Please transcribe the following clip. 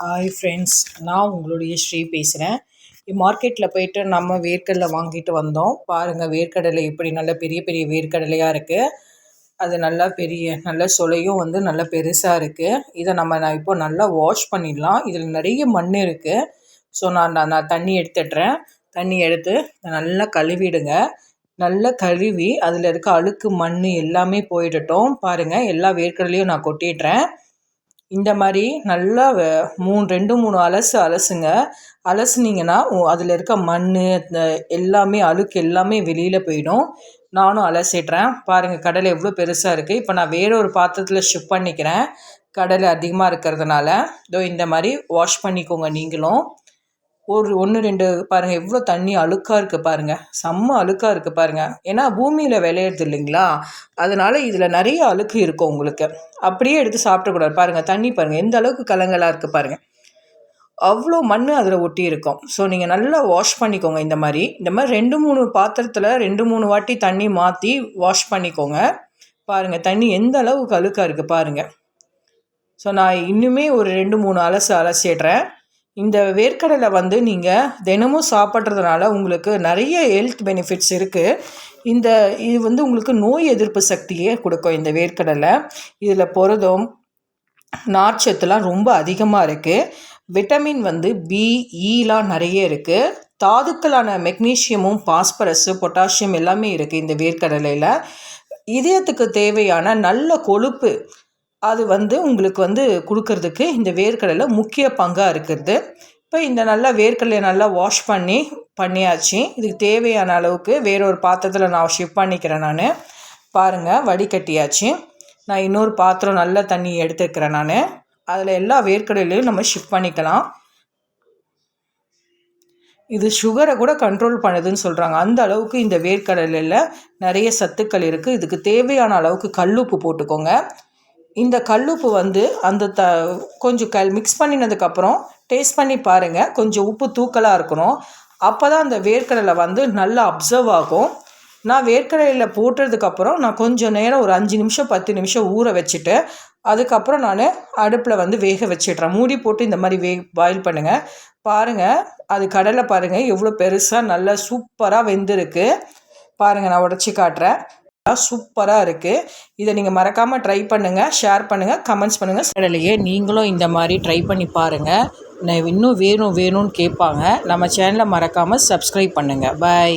Hi friends நான் உங்களுடைய ஸ்ரீ பேசுகிறேன் மார்க்கெட்டில் போயிட்டு நம்ம வேர்க்கடலை வாங்கிட்டு வந்தோம். பாருங்கள் வேர்க்கடலை எப்படி? நல்ல பெரிய பெரிய வேர்க்கடலையாக இருக்குது அது நல்லா பெரிய நல்ல சொலையும் வந்து நல்லா பெருசாக இருக்குது இதை நம்ம நான் இப்போ நல்லா வாஷ் பண்ணிடலாம். இதில் நிறைய மண் இருக்குது ஸோ நான் நான் தண்ணி எடுத்துடுறேன். தண்ணி எடுத்து நல்லா கழுவிடுங்க. நல்லா கழுவி அதில் இருக்க அழுக்கு மண் எல்லாமே போயிடட்டும். பாருங்கள் எல்லா வேர்க்கடலையும் நான் கொட்டிடுறேன். இந்த மாதிரி நல்லா மூணு ரெண்டு மூணு அலசு அலசுங்க. அலசுனீங்கன்னா அதில் இருக்க மண் எல்லாமே அழுக்கு எல்லாமே வெளியில் போயிடும். நானும் அலசிடுறேன். பாருங்கள் கடலை எவ்வளோ பெருசாக இருக்குது இப்போ நான் வேற ஒரு பாத்திரத்தில் ஷிஃப்ட் பண்ணிக்கிறேன். கடலை அதிகமாக இருக்கிறதுனால. இதோ இந்த மாதிரி வாஷ் பண்ணிக்கோங்க நீங்களும். ஒரு ஒன்று ரெண்டு பாருங்கள் எவ்வளோ தண்ணி அழுக்காக இருக்குது பாருங்கள் செம்ம அழுக்காக இருக்குது பாருங்கள் ஏன்னா பூமியில் விளையிறது இல்லைங்களா? அதனால் இதில் நிறைய அழுக்கு இருக்கும் உங்களுக்கு. அப்படியே எடுத்து சாப்பிடக்கூடாது. பாருங்கள் தண்ணி பாருங்கள் எந்த அளவுக்கு கலங்களாக இருக்குது பாருங்கள் அவ்வளோ மண் அதில் ஒட்டி இருக்கும். ஸோ நீங்கள் நல்லா வாஷ் பண்ணிக்கோங்க இந்த மாதிரி. இந்த மாதிரி ரெண்டு மூணு பாத்திரத்தில் ரெண்டு மூணு வாட்டி தண்ணி மாற்றி வாஷ் பண்ணிக்கோங்க. பாருங்கள் தண்ணி எந்த அளவுக்கு அழுக்காக இருக்குது பாருங்கள் ஸோ நான் இன்னுமே ஒரு ரெண்டு மூணு அலசு அலசிடுறேன். இந்த வேர்க்கடலை வந்து நீங்கள் தினமும் சாப்பிட்றதுனால உங்களுக்கு நிறைய ஹெல்த் பெனிஃபிட்ஸ் இருக்குது இந்த இது வந்து உங்களுக்கு நோய் எதிர்ப்பு சக்தியே கொடுக்கும் இந்த வேர்க்கடலை. இதில் புரதம் நார்ச்சத்துலாம் ரொம்ப அதிகமாக இருக்குது விட்டமின் வந்து பி ஈலாம் e நிறைய இருக்குது தாதுக்களான மெக்னீஷியமும் பாஸ்பரஸு பொட்டாசியம் எல்லாமே இருக்குது இந்த வேர்க்கடலையில். இதயத்துக்கு தேவையான நல்ல கொழுப்பு அது வந்து உங்களுக்கு வந்து கொடுக்கறதுக்கு இந்த வேர்க்கடலை முக்கிய பங்காக இருக்கிறது. இப்போ இந்த நல்லா வேர்க்கடலையை நல்லா வாஷ் பண்ணி பண்ணியாச்சு. இதுக்கு தேவையான அளவுக்கு வேறொரு பாத்திரத்தில் நான் ஷிஃப்ட் பண்ணிக்கிறேன் நான். பாருங்கள் வடிகட்டியாச்சு. நான் இன்னொரு பாத்திரம் நல்ல தண்ணி எடுத்துக்கிறேன் நான். அதில் எல்லா வேர்க்கடலையும் நம்ம ஷிஃப்ட் பண்ணிக்கலாம். இது சுகரை கூட கண்ட்ரோல் பண்ணுதுன்னு சொல்கிறாங்க அந்த அளவுக்கு இந்த வேர்க்கடலையில் நிறைய சத்துக்கள் இருக்குது இதுக்கு தேவையான அளவுக்கு கல்லுப்பு போட்டுக்கோங்க. இந்த கல்லுப்பு வந்து அந்த த கொஞ்சம் கல் மிக்ஸ் பண்ணினதுக்கப்புறம் டேஸ்ட் பண்ணி பாருங்கள் கொஞ்சம் உப்பு தூக்கலாக இருக்கணும். அப்போ தான் அந்த வேர்க்கடலை வந்து நல்லா அப்சர்வ் ஆகும். நான் வேர்க்கடலையில் போட்டதுக்கப்புறம் நான் கொஞ்சம் நேரம் ஒரு அஞ்சு நிமிஷம் பத்து நிமிஷம் ஊற வச்சுட்டு அதுக்கப்புறம் நான் அடுப்பில் வந்து வேக வச்சிடுறேன். மூடி போட்டு இந்த மாதிரி வே பாயில் பண்ணுங்கள் பாருங்கள் அது கடலை பாருங்கள் எவ்வளோ பெருசாக நல்லா சூப்பராக வெந்திருக்கு. பாருங்கள் நான் உடச்சி காட்டுறேன். சூப்பராக இருக்குது இதை நீங்கள் மறக்காமல் ட்ரை பண்ணுங்கள் ஷேர் பண்ணுங்கள் கமெண்ட்ஸ் பண்ணுங்கள் கடலையே நீங்களும் இந்த மாதிரி ட்ரை பண்ணி பாருங்கள் நான் இன்னும் வேணும் வேணும்னு கேட்பாங்க. நம்ம சேனலை மறக்காமல் சப்ஸ்கிரைப் பண்ணுங்கள் பாய்